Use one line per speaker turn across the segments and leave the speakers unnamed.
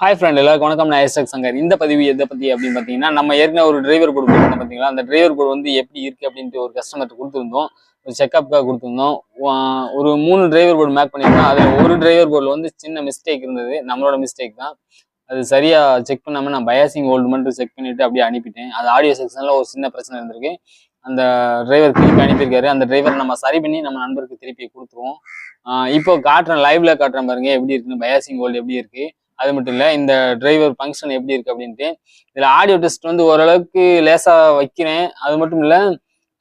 Hi friend எல்லாருக்கும் வணக்கம். நான் எஸ்எக் சங்கர். இந்த பதிவு எதை பத்தி அப்படின்னு பார்த்தீங்கன்னா நம்ம ஏற்கனவே ஒரு டிரைவர் கோட் கொடுத்துருந்தோம் பார்த்தீங்களா? அந்த டிரைவர் போர்டு வந்து எப்படி இருக்கு அப்படின்ட்டு ஒரு கஸ்டமர்கிட்ட கொடுத்துருந்தோம். ஒரு செக்அப்காக கொடுத்துருந்தோம். ஒரு மூணு டிரைவர் போர்டு மேக் பண்ணியிருந்தோம். அதில் ஒரு டிரைவர் போர்டில் வந்து சின்ன மிஸ்டேக் இருந்தது. நம்மளோட மிஸ்டேக் தான். அது சரியா செக் பண்ணாம நான் பயாசிங் ஓல்டு மட்டும் செக் பண்ணிட்டு அப்படியே அனுப்பிட்டேன். அது ஆடியோ செக்ஷன்ல ஒரு சின்ன பிரச்சனை இருந்திருக்கு. அந்த டிரைவர் திருப்பி அனுப்பியிருக்காரு. அந்த டிரைவர் நம்ம சரி பண்ணி நம்ம நண்பருக்கு திருப்பி கொடுத்துருவோம். இப்போ காட்டுறேன் லைவ்ல காட்டுறேன் பாருங்க. எப்படி இருக்குன்னு பயாசிங் ஓல்டு எப்படி இருக்கு? அது மட்டும் இல்லை இந்த டிரைவர் ஃபங்க்ஷன் எப்படி இருக்கு அப்படின்ட்டு இதில் ஆடியோ டெஸ்ட் வந்து ஓரளவுக்கு லேசாக வைக்கிறேன். அது மட்டும் இல்லை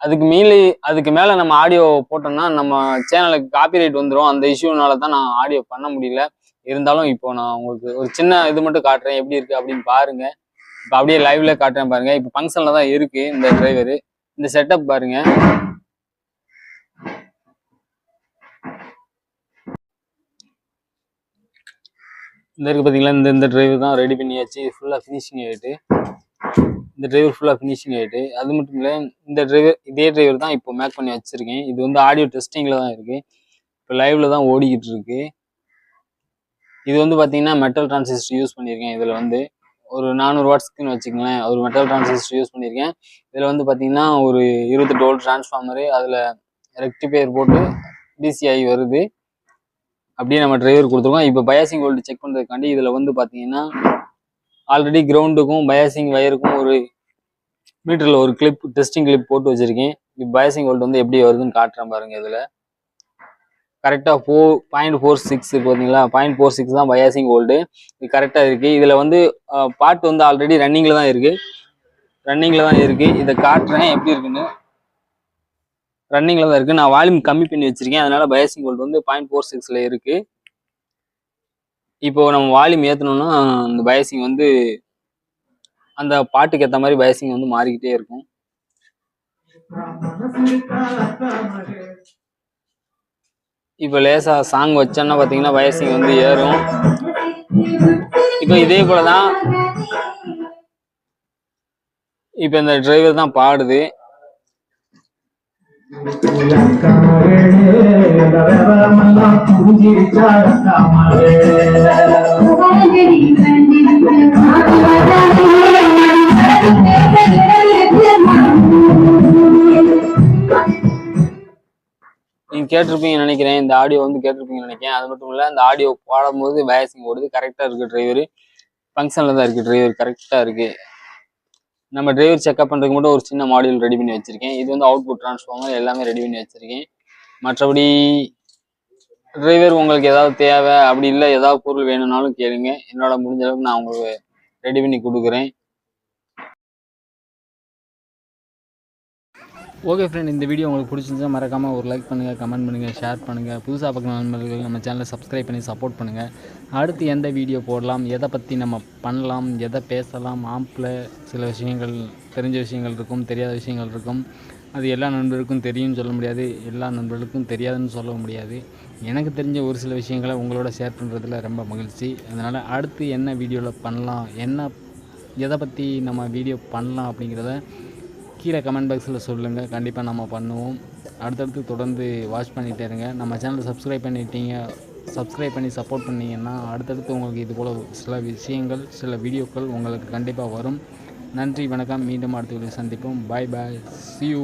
அதுக்கு மீறி அதுக்கு மேலே நம்ம ஆடியோ போட்டோம்னா நம்ம சேனலுக்கு காப்பிரைட் வந்துடும் அந்த இஷ்யூனால தான் நான் ஆடியோ பண்ண முடியல. இருந்தாலும் இப்போ நான் உங்களுக்கு ஒரு சின்ன இது மட்டும் காட்டுறேன். எப்படி இருக்கு அப்படின்னு பாருங்க. இப்போ அப்படியே லைவ்ல காட்டுறேன் பாருங்க. இப்போ ஃபங்க்ஷனில் தான் இருக்கு இந்த டிரைவர் இந்த செட்டப் பாருங்க. இந்த இருக்கு பார்த்தீங்களா இந்த இந்த டிரைவர் தான் ரெடி பண்ணியாச்சு. ஃபுல்லாக ஃபினிஷிங் ஆகிட்டு இந்த டிரைவர் ஃபுல்லாக ஃபினிஷிங் ஆகிட்டு அது மட்டும் இல்லை இந்த டிரைவர் இதே டிரைவர் தான் இப்போ மேக் பண்ணி வச்சுருக்கேன். இது வந்து ஆடியோ டெஸ்டிங்கில் தான் இருக்குது இப்போ லைவில் தான் ஓடிக்கிட்டு இருக்கு. இது வந்து பார்த்தீங்கன்னா மெட்டல் டிரான்சிஸ்டர் யூஸ் பண்ணியிருக்கேன் இதில் வந்து. ஒரு நானூறு வாட்ஸ்க்குன்னு வச்சுக்கங்களேன். ஒரு மெட்டல் டிரான்சிஸ்டர் யூஸ் பண்ணியிருக்கேன். இதில் வந்து பார்த்தீங்கன்னா ஒரு இருபத்தெட்டு வோல்ட் டிரான்ஸ்ஃபார்மரு அதில் ரெக்டிஃபையர் போட்டு டிசிஐ வருது. அப்படியே நம்ம டிரைவர் கொடுத்துருக்கோம். இப்போ பயாசிங் வோல்ட் செக் பண்ணுறதுக்காண்டி இதில் வந்து பார்த்தீங்கன்னா ஆல்ரெடி கிரவுண்டுக்கும் பயாசிங் வயருக்கும் ஒரு மீட்டரில் ஒரு கிளிப் டெஸ்டிங் கிளிப் போட்டு வச்சுருக்கேன். இப்போ பயாசிங் வோல்ட் வந்து எப்படி வருதுன்னு காட்டுறேன் பாருங்க இதில். கரெக்டாக ஃபோர் பாயிண்ட் ஃபோர் சிக்ஸ் பார்த்தீங்களா பாயிண்ட் ஃபோர் சிக்ஸ் தான் பயாசிங் ஓல்டு இது கரெக்டாக இருக்குது இதில் வந்து பாட்டு வந்து ஆல்ரெடி ரன்னிங்கில் தான் இருக்குது ரன்னிங்கில் தான் இருக்குது இதை காட்டுறேன் எப்படி இருக்குன்னு. ரன்னிங்கில் தான் இருக்குது நான் வால்யூம் கம்மி பண்ணி வச்சிருக்கேன். அதனால் பயசிங் வோல்ட் வந்து பாயிண்ட் ஃபோர் சிக்ஸில் இருக்குது இப்போ நம்ம வால்யூம் ஏற்றணும்னா அந்த பயசிங் வந்து அந்த பாட்டுக்கு ஏற்ற மாதிரி பயசிங் வந்து மாறிக்கிட்டே இருக்கும். இப்போ லேசாக சாங் வச்சோன்னா பார்த்தீங்கன்னா பயசிங் வந்து ஏறும். இப்போ இதே போல தான் இப்போ இந்த டிரைவர் தான் பாடுது. நீங்க கேட்டிருப்பீங்க நினைக்கிறேன். இந்த ஆடியோ வந்து கேட்டிருப்பீங்கன்னு நினைக்கிறேன். அது மட்டும் இல்ல இந்த ஆடியோ பாடும்போது வயசிங் ஓடுது கரெக்டா இருக்கு டிரைவர் ஃபங்க்ஷன்ல தான் இருக்கு டிரைவர் கரெக்டா இருக்கு. நம்ம டிரைவர் செக்அப் பண்ணுறதுக்கு மட்டும் ஒரு சின்ன மாடியூல் ரெடி பண்ணி வச்சுருக்கேன். இது வந்து அவுட்புட் ட்ரான்ஸ்ஃபார்மர் எல்லாமே ரெடி பண்ணி வச்சுருக்கேன். மற்றபடி டிரைவர் உங்களுக்கு ஏதாவது தேவை அப்படி இல்லை ஏதாவது பொருள் வேணும்னாலும் கேளுங்க. என்னோட முடிஞ்ச அளவுக்கு நான் உங்களுக்கு ரெடி பண்ணி கொடுக்குறேன். ஓகே ஃப்ரெண்ட் இந்த வீடியோ உங்களுக்கு பிடிச்சிருந்தா மறக்காமல் ஒரு லைக் பண்ணுங்கள் கமெண்ட் பண்ணுங்கள் ஷேர் பண்ணுங்கள் புதுசாக பார்க்குற நண்பர்கள் நம்ம சேனலை சப்ஸ்கிரைப் பண்ணி சப்போர்ட் பண்ணுங்கள் அடுத்து எந்த வீடியோ போடலாம் எதை பற்றி நம்ம பண்ணலாம் எதை பேசலாம் ஆம்பில் சில விஷயங்கள் தெரிஞ்ச விஷயங்கள் இருக்கும் தெரியாத விஷயங்கள் இருக்கும். அது எல்லா நண்பருக்கும் தெரியும்னு சொல்ல முடியாது எல்லா நண்பர்களுக்கும் தெரியாதுன்னு சொல்ல முடியாது. எனக்கு தெரிஞ்ச ஒரு சில விஷயங்களை உங்களோட ஷேர் பண்ணுறதுல ரொம்ப மகிழ்ச்சி. அதனால் அடுத்து என்ன வீடியோவில் பண்ணலாம் என்ன எதை பற்றி நம்ம வீடியோ பண்ணலாம் அப்படிங்கிறத கீழே கமெண்ட் பாக்ஸில் சொல்லுங்கள் கண்டிப்பாக நம்ம பண்ணுவோம். அடுத்தடுத்து தொடர்ந்து வாட்ச் பண்ணிகிட்டே இருங்க. நம்ம சேனலை சப்ஸ்கிரைப் பண்ணிட்டீங்க சப்ஸ்கிரைப் பண்ணி சப்போர்ட் பண்ணிங்கன்னா அடுத்தடுத்து உங்களுக்கு இது போல் சில விஷயங்கள் சில வீடியோக்கள் உங்களுக்கு கண்டிப்பாக வரும். நன்றி வணக்கம். மீண்டும் அடுத்த வீடியோ சந்திப்போம். பாய் பாய் சியூ